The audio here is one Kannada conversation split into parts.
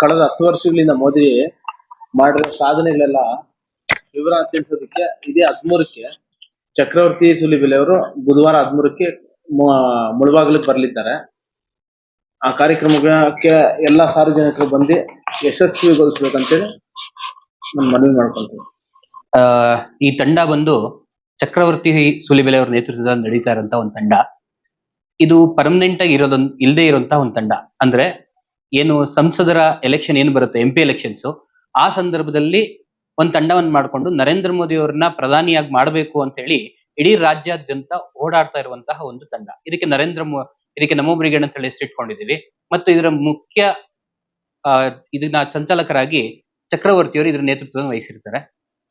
ಕಳೆದ ಹತ್ತು ವರ್ಷಗಳಿಂದ ಮೋದಿ ಮಾಡಿರೋ ಸಾಧನೆಗಳೆಲ್ಲ ವಿವರ ತಿಳಿಸೋದಕ್ಕೆ ಇದೇ ಹದಿಮೂರಕ್ಕೆ ಚಕ್ರವರ್ತಿ ಸುಲಿಬೆಲೆ ಅವರು ಬುಧವಾರ ಹದಿಮೂರಕ್ಕೆ ಮುಳಬಾಗಿಲಿಗೆ ಬರಲಿದ್ದಾರೆ. ಆ ಕಾರ್ಯಕ್ರಮಕ್ಕೆ ಎಲ್ಲ ಸಾರ್ವಜನಿಕರು ಬಂದು ಯಶಸ್ವಿಗೊಳಿಸ್ಬೇಕಂತೇಳಿ ನಾನು ಮನವಿ ಮಾಡ್ಕೊಂತೀನಿ ಆ, ಈ ತಂಡ ಬಂದು ಚಕ್ರವರ್ತಿ ಸುಲಿಬೆಲೆ ಅವರ ನೇತೃತ್ವದಲ್ಲಿ ನಡೀತಾ ಇರೋಂತ ಒಂದು ತಂಡ. ಇದು ಪರ್ಮನೆಂಟ್ ಆಗಿ ಇರೋದೊಂದು ಇಲ್ಲದೆ ಇರುವಂತ ಒಂದು ತಂಡ. ಅಂದ್ರೆ ಏನು ಸಂಸದರ ಎಲೆಕ್ಷನ್ ಏನು ಬರುತ್ತೆ ಎಂ ಪಿ ಎಲೆಕ್ಷನ್ಸ್ ಆ ಸಂದರ್ಭದಲ್ಲಿ ಒಂದು ತಂಡವನ್ನು ಮಾಡಿಕೊಂಡು ನರೇಂದ್ರ ಮೋದಿ ಅವರನ್ನ ಪ್ರಧಾನಿಯಾಗಿ ಮಾಡಬೇಕು ಅಂತ ಹೇಳಿ ಇಡೀ ರಾಜ್ಯಾದ್ಯಂತ ಓಡಾಡ್ತಾ ಇರುವಂತಹ ಒಂದು ತಂಡ. ಇದಕ್ಕೆ ನರೇಂದ್ರ ಮೋ, ಇದಕ್ಕೆ ನಮೋ ಬ್ರಿಗೇಡ್ ಅಂತ ಹೇಳಿ ಹೆಸರಿಟ್ಕೊಂಡಿದ್ದೀವಿ ಮತ್ತು ಇದರ ಮುಖ್ಯ ಇದನ್ನ ಸಂಚಾಲಕರಾಗಿ ಚಕ್ರವರ್ತಿಯವರು ಇದರ ನೇತೃತ್ವವನ್ನು ವಹಿಸಿರ್ತಾರೆ.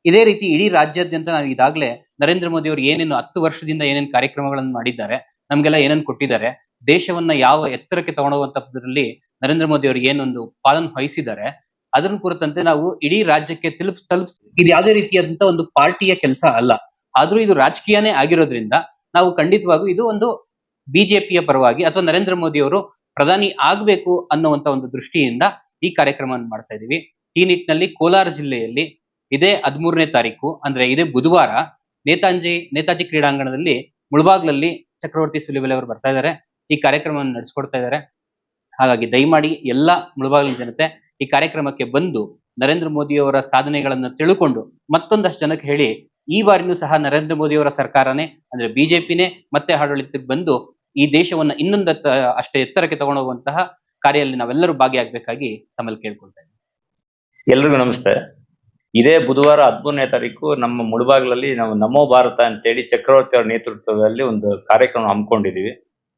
ಇದೇ ರೀತಿ ಇಡೀ ರಾಜ್ಯಾದ್ಯಂತ ನಾವು ಇದಾಗಲೇ ನರೇಂದ್ರ ಮೋದಿ ಅವರು ಏನೇನು ಹತ್ತು ವರ್ಷದಿಂದ ಏನೇನು ಕಾರ್ಯಕ್ರಮಗಳನ್ನು ಮಾಡಿದ್ದಾರೆ, ನಮಗೆಲ್ಲ ಏನೇನು ಕೊಟ್ಟಿದ್ದಾರೆ ದೇಶವನ್ನ ಯಾವ ಎತ್ತರಕ್ಕೆ ತಗೊಂಡೋಗುವಂತದ್ರಲ್ಲಿ ನರೇಂದ್ರ ಮೋದಿ ಅವರು ಏನೊಂದು ಪಾಲನ್ನು ವಹಿಸಿದ್ದಾರೆ ಅದರ ಕುರಿತಂತೆ ನಾವು ಇಡೀ ರಾಜ್ಯಕ್ಕೆ ತಲುಪ್ ತಲುಪ್, ಇದು ಯಾವುದೇ ರೀತಿಯಾದಂತಹ ಒಂದು ಪಾರ್ಟಿಯ ಕೆಲಸ ಅಲ್ಲ. ಆದ್ರೂ ಇದು ರಾಜಕೀಯನೇ ಆಗಿರೋದ್ರಿಂದ ನಾವು ಖಂಡಿತವಾಗೂ ಇದು ಒಂದು ಬಿಜೆಪಿಯ ಪರವಾಗಿ ಅಥವಾ ನರೇಂದ್ರ ಮೋದಿ ಅವರು ಪ್ರಧಾನಿ ಆಗ್ಬೇಕು ಅನ್ನುವಂತ ಒಂದು ದೃಷ್ಟಿಯಿಂದ ಈ ಕಾರ್ಯಕ್ರಮವನ್ನು ಮಾಡ್ತಾ ಇದೀವಿ ಈ ನಿಟ್ಟಿನಲ್ಲಿ ಕೋಲಾರ ಜಿಲ್ಲೆಯಲ್ಲಿ ಇದೇ ಹದಿಮೂರನೇ ತಾರೀಕು, ಅಂದ್ರೆ ಇದೇ ಬುಧವಾರ ನೇತಾಜಿ ನೇತಾಜಿ ಕ್ರೀಡಾಂಗಣದಲ್ಲಿ ಮುಳಬಾಗ್ಲಲ್ಲಿ ಚಕ್ರವರ್ತಿ ಸುಲಿಬೆಲೆ ಅವರು ಬರ್ತಾ ಇದ್ದಾರೆ. ಈ ಕಾರ್ಯಕ್ರಮವನ್ನು ನಡೆಸ್ಕೊಡ್ತಾ ಇದ್ದಾರೆ. ಹಾಗಾಗಿ ದಯಮಾಡಿ ಎಲ್ಲ ಮುಳಬಾಗಿಲಿನ ಜನತೆ ಈ ಕಾರ್ಯಕ್ರಮಕ್ಕೆ ಬಂದು ನರೇಂದ್ರ ಮೋದಿಯವರ ಸಾಧನೆಗಳನ್ನು ತಿಳ್ಕೊಂಡು ಮತ್ತೊಂದಷ್ಟು ಜನಕ್ಕೆ ಹೇಳಿ, ಈ ಬಾರಿನೂ ಸಹ ನರೇಂದ್ರ ಮೋದಿ ಅವರ ಸರ್ಕಾರನೇ, ಅಂದ್ರೆ ಬಿಜೆಪಿನೇ ಮತ್ತೆ ಆಡಳಿತಕ್ಕೆ ಬಂದು ಈ ದೇಶವನ್ನ ಇನ್ನೊಂದು ಅಷ್ಟೇ ಎತ್ತರಕ್ಕೆ ತಗೊಂಡೋಗುವಂತಹ ಕಾರ್ಯದಲ್ಲಿ ನಾವೆಲ್ಲರೂ ಭಾಗಿಯಾಗಬೇಕಾಗಿ ತಮ್ಮಲ್ಲಿ ಕೇಳ್ಕೊಳ್ತಾ ಇದ್ದೀನಿ ಎಲ್ರಿಗೂ ನಮಸ್ತೆ. ಇದೇ ಬುಧವಾರ ಹದಿಮೂರನೇ ತಾರೀಕು ನಮ್ಮ ಮುಳಬಾಗಿಲಲ್ಲಿ ನಾವು ನಮೋ ಭಾರತ ಅಂತೇಳಿ ಚಕ್ರವರ್ತಿ ಅವರ ನೇತೃತ್ವದಲ್ಲಿ ಒಂದು ಕಾರ್ಯಕ್ರಮ ಹಮ್ಮಿಕೊಂಡಿದೀವಿ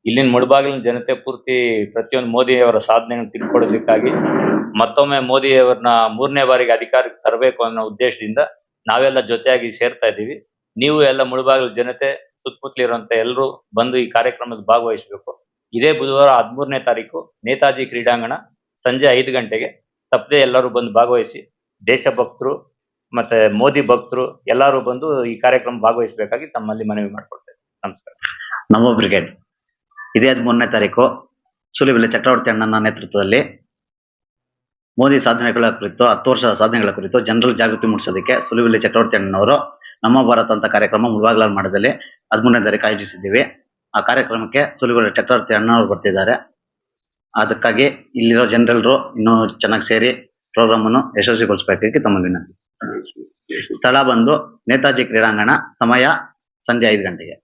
ಇಲ್ಲಿನ ಮುಳಬಾಗಿಲಿನ ಜನತೆ ಪೂರ್ತಿ ಪ್ರತಿಯೊಂದು ಮೋದಿ ಅವರ ಸಾಧನೆಗಳನ್ನು ತಿಳ್ಕೊಳ್ಳೋದಕ್ಕಾಗಿ ಮತ್ತೊಮ್ಮೆ ಮೋದಿ ಅವರನ್ನ ಮೂರನೇ ಬಾರಿಗೆ ಅಧಿಕಾರಕ್ಕೆ ತರಬೇಕು ಅನ್ನೋ ಉದ್ದೇಶದಿಂದ ನಾವೆಲ್ಲ ಜೊತೆಯಾಗಿ ಸೇರ್ತಾ ಇದ್ದೀವಿ. ನೀವು ಎಲ್ಲ ಮುಳಬಾಗಿಲು ಜನತೆ ಸುತ್ತಮುತ್ತಲಿರುವಂತ ಎಲ್ಲರೂ ಬಂದು ಈ ಕಾರ್ಯಕ್ರಮದಲ್ಲಿ ಭಾಗವಹಿಸಬೇಕು. ಇದೇ ಬುಧವಾರ ಹದಿಮೂರನೇ ತಾರೀಕು ನೇತಾಜಿ ಕ್ರೀಡಾಂಗಣ ಸಂಜೆ ಐದು ಗಂಟೆಗೆ. ತಪ್ಪದೆ ಎಲ್ಲರೂ ಬಂದು ಭಾಗವಹಿಸಿ ದೇಶಭಕ್ತರು ಮತ್ತೆ ಮೋದಿ ಭಕ್ತರು ಎಲ್ಲರೂ ಬಂದು ಈ ಕಾರ್ಯಕ್ರಮ ಭಾಗವಹಿಸಬೇಕಾಗಿ ತಮ್ಮಲ್ಲಿ ಮನವಿ ಮಾಡ್ಕೊಳ್ತೇವೆ. ನಮಸ್ಕಾರ. ನಮ್ಮ ಬ್ರಿಗೇಡ್. ಇದೇ ಹದಿಮೂರನೇ ತಾರೀಕು ಸುಲಿಬೆಲೆ ಚಕ್ರವರ್ತಿ ಅಣ್ಣನ ನೇತೃತ್ವದಲ್ಲಿ ಮೋದಿ ಸಾಧನೆಗಳ ಕುರಿತು, ಹತ್ತು ವರ್ಷದ ಸಾಧನೆಗಳ ಕುರಿತು ಜನರಲ್ ಜಾಗೃತಿ ಮೂಡಿಸೋದಕ್ಕೆ ಸುಲಿಬೆಲೆ ಚಕ್ರವರ್ತಿ ಅಣ್ಣನವರು ನಮ್ಮ ಭಾರತ ಅಂತ ಕಾರ್ಯಕ್ರಮ ಮುಳಬಾಗ್ಲ ಮಠದಲ್ಲಿ ಹದಿಮೂರನೇ ತಾರೀಕು ಆಯೋಜಿಸಿದ್ದೀವಿ. ಆ ಕಾರ್ಯಕ್ರಮಕ್ಕೆ ಸುಲಿಬೆಲೆ ಚಕ್ರವರ್ತಿ ಅಣ್ಣನವರು ಬರ್ತಿದ್ದಾರೆ. ಅದಕ್ಕಾಗಿ ಇಲ್ಲಿರೋ ಜನರಲ್ರು ಇನ್ನೂ ಚೆನ್ನಾಗಿ ಸೇರಿ ಪ್ರೋಗ್ರಾಮ್ ಅನ್ನು ಯಶಸ್ವಿಗೊಳಿಸಬೇಕಾಗಿ ತಮ್ಮ ವಿನಂತಿ. ಸ್ಥಳ ಬಂದು ನೇತಾಜಿ ಕ್ರೀಡಾಂಗಣ ಸಮಯ ಸಂಜೆ ಐದು ಗಂಟೆಗೆ.